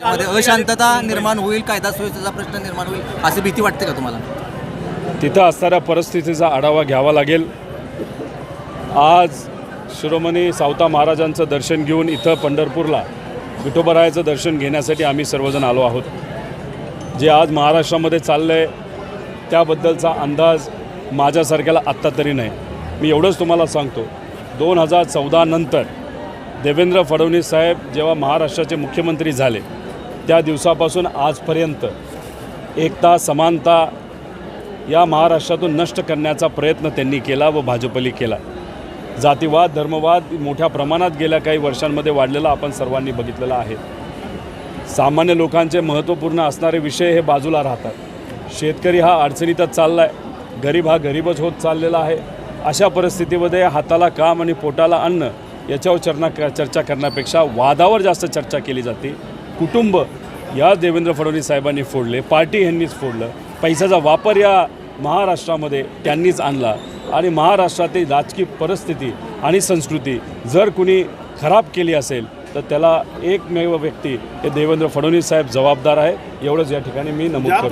मध्ये अशांतता निर्माण होईल कायदा सुव्यवस्थेचा प्रश्न निर्माण होईल अशी भीती वाटते का तुम्हाला? तिथं असणाऱ्या परिस्थितीचा आढावा घ्यावा लागेल. आज शिरोमणी सावता महाराजांचं दर्शन घेऊन इथं पंढरपूरला विठोबरायाचं दर्शन घेण्यासाठी आम्ही सर्वजण आलो आहोत. जे आज महाराष्ट्रामध्ये चाललं आहे त्याबद्दलचा अंदाज माझ्यासारख्याला आत्ता तरी नाही. मी एवढंच तुम्हाला सांगतो. दोन हजार चौदा नंतर देवेंद्र फडणवीस साहेब जेव्हा महाराष्ट्राचे मुख्यमंत्री झाले त्या दिवसापासून आजपर्यंत एकता समानता या महाराष्ट्रातून नष्ट करण्याचा प्रयत्न त्यांनी केला व भाजपली केला. जातीवाद धर्मवाद मोठ्या प्रमाणात गेल्या काही वर्षांमध्ये वाढलेला आपण सर्वांनी बघितलेला आहे. सामान्य लोकांचे महत्त्वपूर्ण असणारे विषय हे बाजूला राहतात. शेतकरी हा अडचणीतच चालला आहे गरीब हा गरीबच होत चाललेला आहे. अशा परिस्थितीमध्ये हाताला काम आणि पोटाला अन्न याच्यावर चर्ना चर्चा करण्यापेक्षा वादावर जास्त चर्चा केली जाते. कुटुंब या देवेंद्र फडणवीस साहेबांनी फोडले पार्टी ह्यांनीच फोडलं. पैशाचा वापर या महाराष्ट्रामध्ये त्यांनीच आणला. आणि महाराष्ट्रातील राजकीय परिस्थिती आणि संस्कृती जर कुणी खराब केली असेल तर त्याला एकमेव व्यक्ती हे देवेंद्र फडणवीस साहेब जबाबदार आहे एवढंच या ठिकाणी मी नमूद करतो.